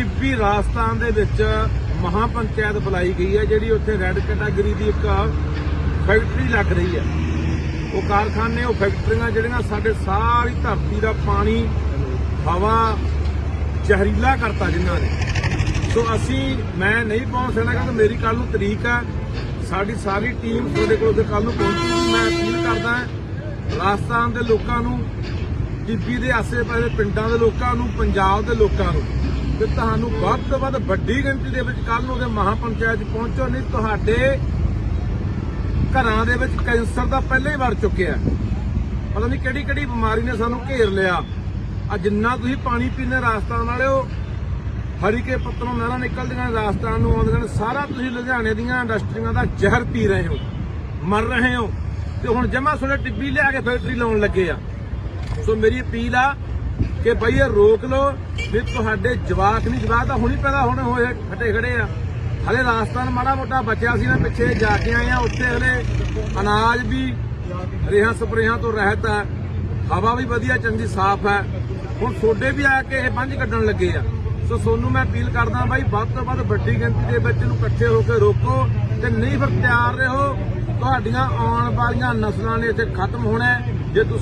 ਟਿੱਬੀ ਰਾਜਸਥਾਨ ਦੇ ਵਿੱਚ ਮਹਾ ਪੰਚਾਇਤ ਬੁਲਾਈ ਗਈ ਹੈ, ਜਿਹੜੀ ਉੱਥੇ ਰੈੱਡ ਕੈਟਾਗਰੀ ਦੀ ਇੱਕ ਫੈਕਟਰੀ ਲੱਗ ਰਹੀ ਹੈ। ਉਹ ਕਾਰਖਾਨੇ, ਉਹ ਫੈਕਟਰੀਆਂ ਜਿਹੜੀਆਂ ਸਾਡੇ ਸਾਰੀ ਧਰਤੀ ਦਾ ਪਾਣੀ, ਹਵਾ, ਜ਼ਹਿਰੀਲਾ ਕਰਤਾ ਜਿਨ੍ਹਾਂ ਨੇ। ਸੋ ਅਸੀਂ, ਮੈਂ ਨਹੀਂ ਪਹੁੰਚ ਸਕਦਾ ਕਿਉਂਕਿ ਮੇਰੀ ਕੱਲ ਨੂੰ ਤਰੀਕ ਹੈ। ਸਾਡੀ ਸਾਰੀ ਟੀਮ ਤੁਹਾਡੇ ਕੋਲ ਤੇ ਕੱਲ ਨੂੰ ਪਹੁੰਚੂਗੀ ਮੈਂ ਅਪੀਲ ਕਰਦਾ ਰਾਜਸਥਾਨ ਦੇ ਲੋਕਾਂ ਨੂੰ ਟਿੱਬੀ ਦੇ ਆਸੇ-ਪਾਸੇ ਪਿੰਡਾਂ ਦੇ ਲੋਕਾਂ ਨੂੰ, ਪੰਜਾਬ ਦੇ ਲੋਕਾਂ ਨੂੰ ਤੇ ਤੁਹਾਨੂੰ ਵੱਧ ਤੋਂ ਵੱਧ ਵੱਡੀ ਗਿਣਤੀ ਦੇ ਵਿੱਚ ਕੱਲ ਨੂੰ ਉਹਦੇ ਮਹਾ ਪੰਚਾਇਤ 'ਚ ਪਹੁੰਚੋ, ਨਹੀਂ ਤੁਹਾਡੇ ਘਰਾਂ ਦੇ ਵਿੱਚ ਕੈਂਸਰ ਦਾ ਪਹਿਲਾਂ ਹੀ ਵੜ ਚੁੱਕਿਆ ਪਤਾ ਨਹੀਂ ਕਿਹੜੀ ਕਿਹੜੀ ਬਿਮਾਰੀ ਨੇ ਸਾਨੂੰ ਘੇਰ ਲਿਆ। ਆ ਜਿੰਨਾ ਤੁਸੀਂ ਪਾਣੀ ਪੀਂਦੇ ਰਾਜਸਥਾਨ ਵਾਲਿਓ ਹਰੀਕੇ ਪੱਤਰੋਂ ਨਹਿਰਾਂ ਨਿਕਲਦੀਆਂ ਨੇ, ਰਾਜਸਥਾਨ ਨੂੰ ਆਉਂਦੀਆਂ ਨੇ, ਸਾਰਾ ਤੁਸੀਂ ਲੁਧਿਆਣੇ ਦੀਆਂ ਇੰਡਸਟਰੀਆਂ ਦਾ ਜ਼ਹਿਰ ਪੀ ਰਹੇ ਹੋ, ਮਰ ਰਹੇ ਹੋ। ਤੇ ਹੁਣ ਜਮਾ ਸੁਣੇ ਟਿੱਬੀ ਲਿਆ ਕੇ ਫੈਕਟਰੀ ਲਾਉਣ ਲੱਗੇ ਆ। ਸੋ ਮੇਰੀ ਅਪੀਲ ਆ ਕਿ ਬਈ ਇਹ ਰੋਕ ਲਓ ਵੀ ਤੁਹਾਡੇ ਜਵਾਕ ਨਹੀਂ, ਜਵਾਕ ਤਾਂ ਹੁਣੀ ਪੈਦਾ ਹੋਣੇ ਹੋਏ, ਖੱਟੇ ਖੜੇ ਆ। ਹਲੇ ਰਾਜਸਥਾਨ ਮਾੜਾ ਮੋਟਾ ਬਚਿਆ ਸੀ ਨਾ, ਪਿੱਛੇ ਜਾ ਕੇ ਆਏ ਆ, ਉੱਥੇ ਹਲੇ ਅਨਾਜ ਵੀ ਰੇਹਾਂ ਸਪਰੇਹਾਂ ਤੋਂ ਰਹਿਤ ਹੈ ਹਵਾ ਵੀ ਵਧੀਆ, ਚੰਗੀ, ਸਾਫ਼ ਹੈ ਹੁਣ ਤੁਹਾਡੇ ਵੀ ਆ ਕੇ ਇਹ ਬੰਝ ਕੱਢਣ ਲੱਗੇ ਆ। ਸੋ ਸੋਨੂੰ ਮੈਂ ਅਪੀਲ ਕਰਦਾ ਬਾਈ ਵੱਧ ਤੋਂ ਵੱਧ ਵੱਡੀ ਗਿਣਤੀ ਦੇ ਵਿੱਚ ਨੂੰ ਇਕੱਠੇ ਹੋ ਕੇ ਰੋਕੋ ਤੇ ਨਹੀਂ ਫਿਰ ਤਿਆਰ ਰਹੋ। ਤੁਹਾਡੀਆਂ ਆਉਣ ਵਾਲੀਆਂ ਨਸਲਾਂ ਨੇ ਇੱਥੇ ਖਤਮ ਹੋਣਾ ਜੇ ਤੁਸੀਂ